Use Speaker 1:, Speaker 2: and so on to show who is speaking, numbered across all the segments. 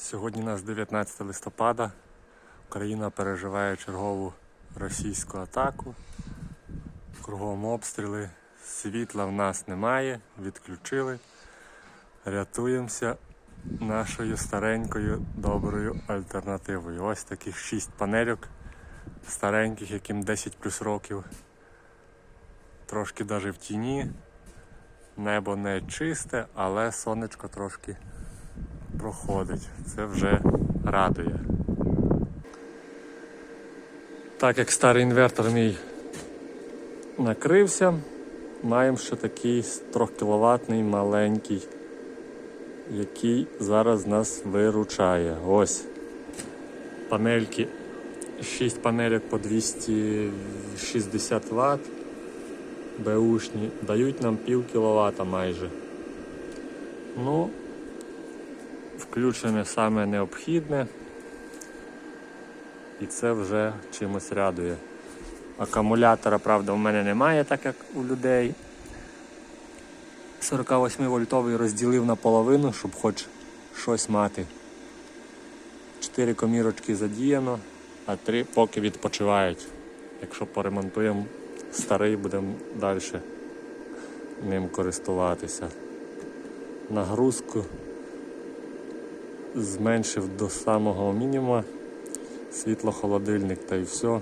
Speaker 1: Сьогодні у нас 19 листопада. Україна переживає чергову російську атаку. Кругом обстріли. Світла в нас немає, відключили. Рятуємося нашою старенькою доброю альтернативою. Ось таких 6 панельок стареньких, яким 10 плюс років. Трошки навіть в тіні. Небо не чисте, але сонечко трошки проходить. Це вже радує. Так як старий інвертор мій накрився, маємо ще такий 3 кіловатний маленький, який зараз нас виручає. Ось панельки, 6 панельок по 260 Вт. Беушні дають нам пів кіловата майже. Ну, включене саме необхідне. І це вже чимось радує. Акумулятора, правда, в мене немає, так як у людей. 48 вольтовий розділив на половину, щоб хоч щось мати. Чотири комірочки задіяно, а три поки відпочивають. Якщо поремонтуємо старий, будемо далі ним користуватися. Нагрузку зменшив до самого мінімуму світло-холодильник та й все.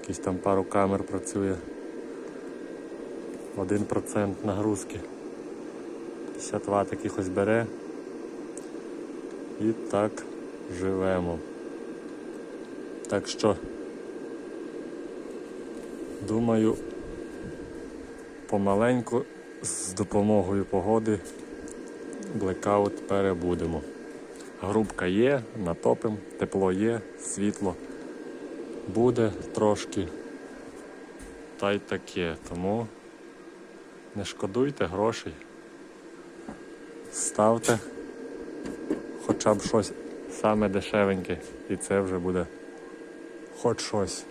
Speaker 1: Якісь там пару камер працює. 1% нагрузки. 50 Вт якихось бере. І так живемо. Так що, думаю, помаленьку з допомогою погоди блекаут перебудемо. Грубка є, натопим, тепло є, світло буде трошки. Та й таке. Тому не шкодуйте грошей. Ставте хоча б щось саме дешевеньке, і це вже буде хоч щось.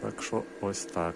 Speaker 1: Так що ось так.